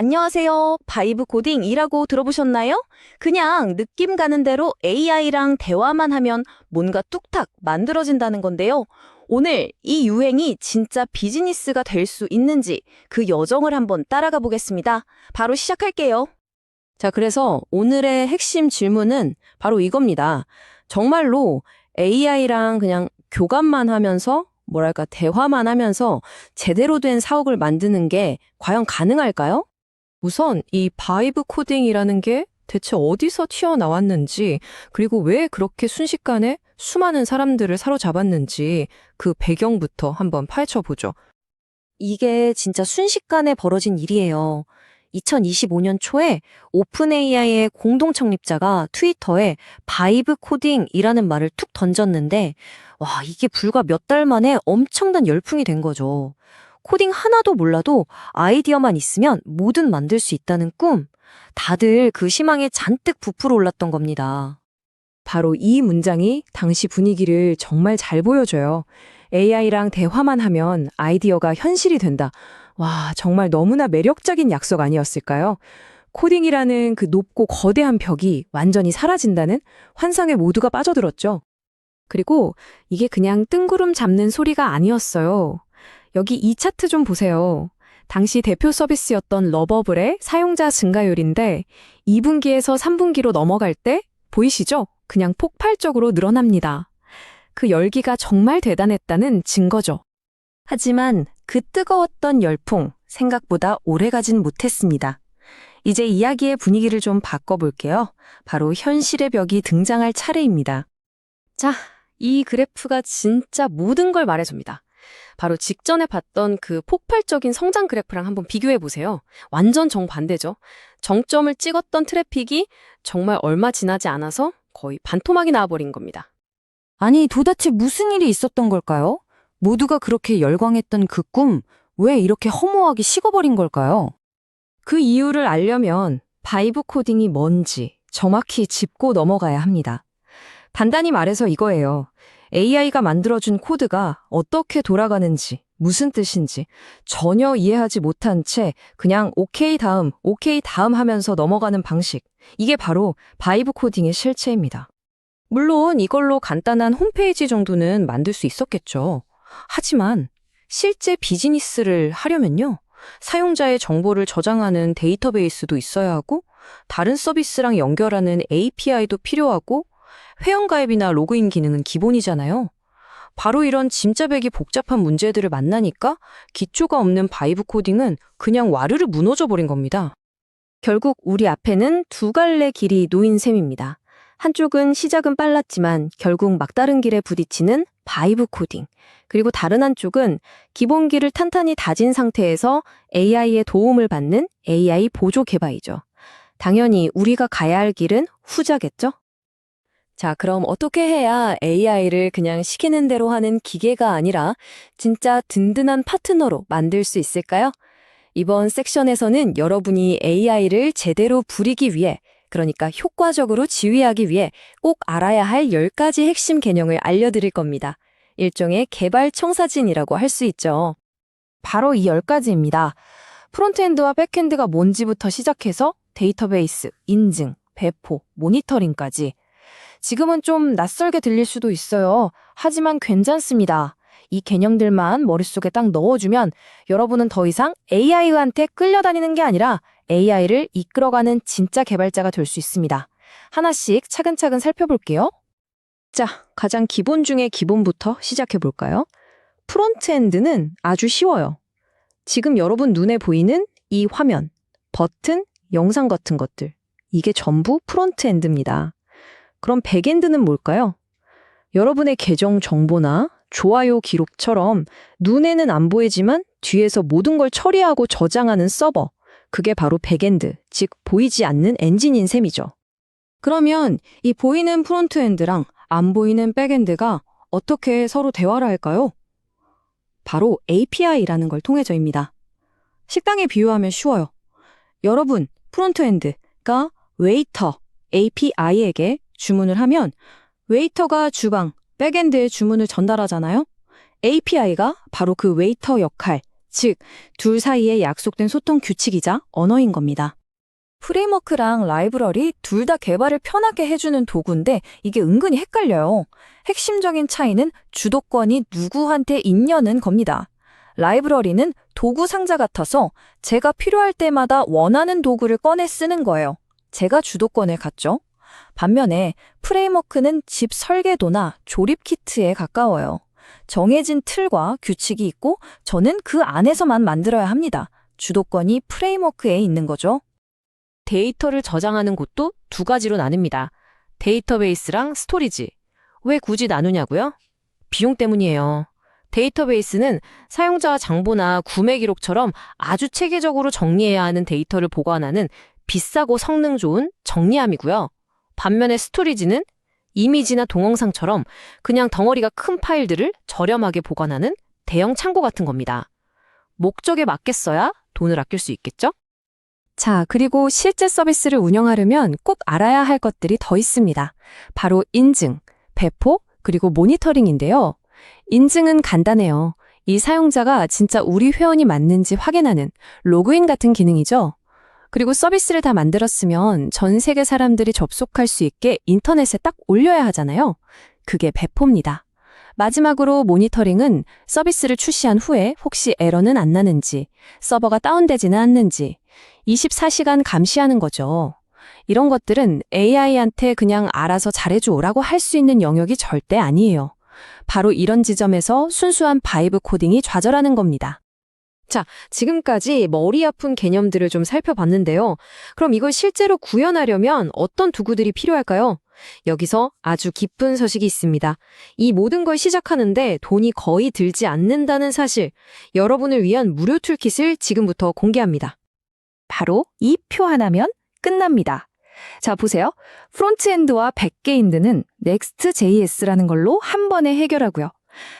안녕하세요. 바이브 코딩이라고 들어보셨나요? 그냥 느낌 가는 대로 AI랑 대화만 하면 뭔가 뚝딱 만들어진다는 건데요. 오늘 이 유행이 진짜 비즈니스가 될 수 있는지 그 여정을 한번 따라가 보겠습니다. 바로 시작할게요. 자, 그래서 오늘의 핵심 질문은 바로 이겁니다. 정말로 AI랑 그냥 교감만 하면서 뭐랄까 대화만 하면서 제대로 된 사옥을 만드는 게 과연 가능할까요? 우선 이 바이브 코딩이라는 게 대체 어디서 튀어나왔는지 그리고 왜 그렇게 순식간에 수많은 사람들을 사로잡았는지 그 배경부터 한번 파헤쳐 보죠. 이게 진짜 순식간에 벌어진 일이에요. 2025년 초에 오픈 AI의 공동 창립자가 트위터에 바이브 코딩이라는 말을 툭 던졌는데 와, 이게 불과 몇 달 만에 엄청난 열풍이 된 거죠. 코딩 하나도 몰라도 아이디어만 있으면 뭐든 만들 수 있다는 꿈. 다들 그 희망에 잔뜩 부풀어 올랐던 겁니다. 바로 이 문장이 당시 분위기를 정말 잘 보여줘요. AI랑 대화만 하면 아이디어가 현실이 된다. 와, 정말 너무나 매력적인 약속 아니었을까요? 코딩이라는 그 높고 거대한 벽이 완전히 사라진다는 환상에 모두가 빠져들었죠. 그리고 이게 그냥 뜬구름 잡는 소리가 아니었어요. 여기 이 차트 좀 보세요. 당시 대표 서비스였던 러버블의 사용자 증가율인데 2분기에서 3분기로 넘어갈 때 보이시죠? 그냥 폭발적으로 늘어납니다. 그 열기가 정말 대단했다는 증거죠. 하지만 그 뜨거웠던 열풍 생각보다 오래가진 못했습니다. 이제 이야기의 분위기를 좀 바꿔볼게요. 바로 현실의 벽이 등장할 차례입니다. 자, 이 그래프가 진짜 모든 걸 말해줍니다. 바로 직전에 봤던 그 폭발적인 성장 그래프랑 한번 비교해 보세요. 완전 정반대죠. 정점을 찍었던 트래픽이 정말 얼마 지나지 않아서 거의 반토막이 나와버린 겁니다. 아니, 도대체 무슨 일이 있었던 걸까요? 모두가 그렇게 열광했던 그 꿈, 왜 이렇게 허무하게 식어버린 걸까요? 그 이유를 알려면 바이브 코딩이 뭔지 정확히 짚고 넘어가야 합니다. 단단히 말해서 이거예요. AI가 만들어준 코드가 어떻게 돌아가는지, 무슨 뜻인지 전혀 이해하지 못한 채 그냥 오케이 다음, 오케이 다음 하면서 넘어가는 방식. 이게 바로 바이브 코딩의 실체입니다. 물론 이걸로 간단한 홈페이지 정도는 만들 수 있었겠죠. 하지만 실제 비즈니스를 하려면요. 사용자의 정보를 저장하는 데이터베이스도 있어야 하고, 다른 서비스랑 연결하는 API도 필요하고, 회원가입이나 로그인 기능은 기본이잖아요. 바로 이런 짐짜배기 복잡한 문제들을 만나니까 기초가 없는 바이브 코딩은 그냥 와르르 무너져 버린 겁니다. 결국 우리 앞에는 두 갈래 길이 놓인 셈입니다. 한쪽은 시작은 빨랐지만 결국 막다른 길에 부딪히는 바이브 코딩. 그리고 다른 한쪽은 기본기를 탄탄히 다진 상태에서 AI의 도움을 받는 AI 보조 개발이죠. 당연히 우리가 가야 할 길은 후자겠죠? 자, 그럼 어떻게 해야 AI를 그냥 시키는 대로 하는 기계가 아니라 진짜 든든한 파트너로 만들 수 있을까요? 이번 섹션에서는 여러분이 AI를 제대로 부리기 위해, 그러니까 효과적으로 지휘하기 위해 꼭 알아야 할 10가지 핵심 개념을 알려드릴 겁니다. 일종의 개발 청사진이라고 할 수 있죠. 바로 이 10가지입니다. 프론트엔드와 백엔드가 뭔지부터 시작해서 데이터베이스, 인증, 배포, 모니터링까지 지금은 좀 낯설게 들릴 수도 있어요. 하지만 괜찮습니다. 이 개념들만 머릿속에 딱 넣어주면 여러분은 더 이상 AI한테 끌려다니는 게 아니라 AI를 이끌어가는 진짜 개발자가 될 수 있습니다. 하나씩 차근차근 살펴볼게요. 자, 가장 기본 중에 기본부터 시작해 볼까요? 프론트엔드는 아주 쉬워요. 지금 여러분 눈에 보이는 이 화면, 버튼, 영상 같은 것들. 이게 전부 프론트엔드입니다. 그럼 백엔드는 뭘까요? 여러분의 계정 정보나 좋아요 기록처럼 눈에는 안 보이지만 뒤에서 모든 걸 처리하고 저장하는 서버. 그게 바로 백엔드, 즉 보이지 않는 엔진인 셈이죠. 그러면 이 보이는 프론트엔드랑 안 보이는 백엔드가 어떻게 서로 대화를 할까요? 바로 API라는 걸 통해서입니다. 식당에 비유하면 쉬워요. 여러분, 프론트엔드가 웨이터, API에게 주문을 하면 웨이터가 주방, 백엔드에 주문을 전달하잖아요. API가 바로 그 웨이터 역할, 즉, 둘 사이에 약속된 소통 규칙이자 언어인 겁니다. 프레임워크랑 라이브러리 둘 다 개발을 편하게 해주는 도구인데 이게 은근히 헷갈려요. 핵심적인 차이는 주도권이 누구한테 있냐는 겁니다. 라이브러리는 도구 상자 같아서 제가 필요할 때마다 원하는 도구를 꺼내 쓰는 거예요. 제가 주도권을 갖죠. 반면에 프레임워크는 집 설계도나 조립 키트에 가까워요. 정해진 틀과 규칙이 있고 저는 그 안에서만 만들어야 합니다. 주도권이 프레임워크에 있는 거죠. 데이터를 저장하는 곳도 두 가지로 나뉩니다. 데이터베이스랑 스토리지. 왜 굳이 나누냐고요? 비용 때문이에요. 데이터베이스는 사용자 정보나 구매 기록처럼 아주 체계적으로 정리해야 하는 데이터를 보관하는 비싸고 성능 좋은 정리함이고요. 반면에 스토리지는 이미지나 동영상처럼 그냥 덩어리가 큰 파일들을 저렴하게 보관하는 대형 창고 같은 겁니다. 목적에 맞게 써야 돈을 아낄 수 있겠죠? 자, 그리고 실제 서비스를 운영하려면 꼭 알아야 할 것들이 더 있습니다. 바로 인증, 배포, 그리고 모니터링인데요. 인증은 간단해요. 이 사용자가 진짜 우리 회원이 맞는지 확인하는 로그인 같은 기능이죠. 그리고 서비스를 다 만들었으면 전 세계 사람들이 접속할 수 있게 인터넷에 딱 올려야 하잖아요. 그게 배포입니다. 마지막으로 모니터링은 서비스를 출시한 후에 혹시 에러는 안 나는지, 서버가 다운되지는 않는지, 24시간 감시하는 거죠. 이런 것들은 AI한테 그냥 알아서 잘해줘 라고 할 수 있는 영역이 절대 아니에요. 바로 이런 지점에서 순수한 바이브 코딩이 좌절하는 겁니다. 지금까지 머리 아픈 개념들을 좀 살펴봤는데요. 그럼 이걸 실제로 구현하려면 어떤 도구들이 필요할까요? 여기서 아주 기쁜 소식이 있습니다. 이 모든 걸 시작하는데 돈이 거의 들지 않는다는 사실, 여러분을 위한 무료 툴킷을 지금부터 공개합니다. 바로 이 표 하나면 끝납니다. 자, 보세요. 프론트엔드와 백게인드는 Next.js라는 걸로 한 번에 해결하고요.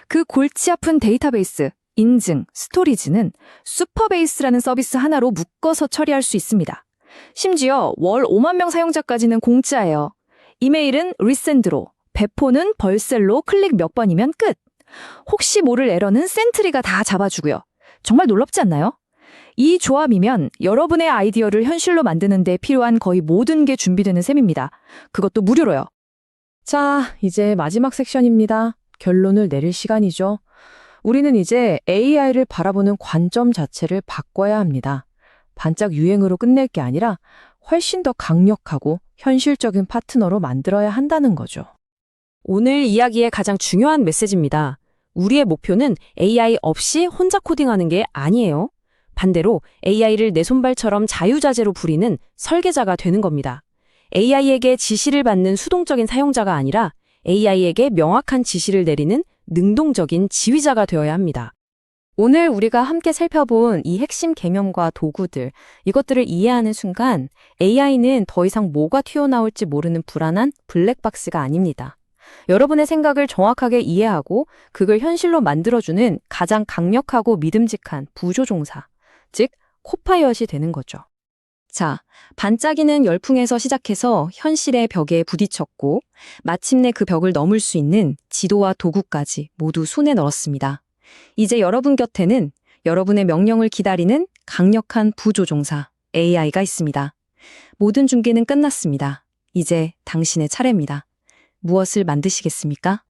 그 골치 아픈 데이터베이스, 인증, 스토리지는 슈퍼베이스라는 서비스 하나로 묶어서 처리할 수 있습니다. 심지어 월 5만 명 사용자까지는 공짜예요. 이메일은 리센드로, 배포는 벌셀로 클릭 몇 번이면 끝. 혹시 모를 에러는 센트리가 다 잡아주고요. 정말 놀랍지 않나요? 이 조합이면 여러분의 아이디어를 현실로 만드는 데 필요한 거의 모든 게 준비되는 셈입니다. 그것도 무료로요. 자, 이제 마지막 섹션입니다. 결론을 내릴 시간이죠. 우리는 이제 AI를 바라보는 관점 자체를 바꿔야 합니다. 반짝 유행으로 끝낼 게 아니라 훨씬 더 강력하고 현실적인 파트너로 만들어야 한다는 거죠. 오늘 이야기의 가장 중요한 메시지입니다. 우리의 목표는 AI 없이 혼자 코딩하는 게 아니에요. 반대로 AI를 내 손발처럼 자유자재로 부리는 설계자가 되는 겁니다. AI에게 지시를 받는 수동적인 사용자가 아니라 AI에게 명확한 지시를 내리는 능동적인 지휘자가 되어야 합니다. 오늘 우리가 함께 살펴본 이 핵심 개념과 도구들, 이것들을 이해하는 순간 AI는 더 이상 뭐가 튀어나올지 모르는 불안한 블랙박스가 아닙니다. 여러분의 생각을 정확하게 이해하고 그걸 현실로 만들어주는 가장 강력하고 믿음직한 부조종사, 즉 코파이엇이 되는 거죠. 자, 반짝이는 열풍에서 시작해서 현실의 벽에 부딪혔고 마침내 그 벽을 넘을 수 있는 지도와 도구까지 모두 손에 넣었습니다. 이제 여러분 곁에는 여러분의 명령을 기다리는 강력한 부조종사 AI가 있습니다. 모든 준비는 끝났습니다. 이제 당신의 차례입니다. 무엇을 만드시겠습니까?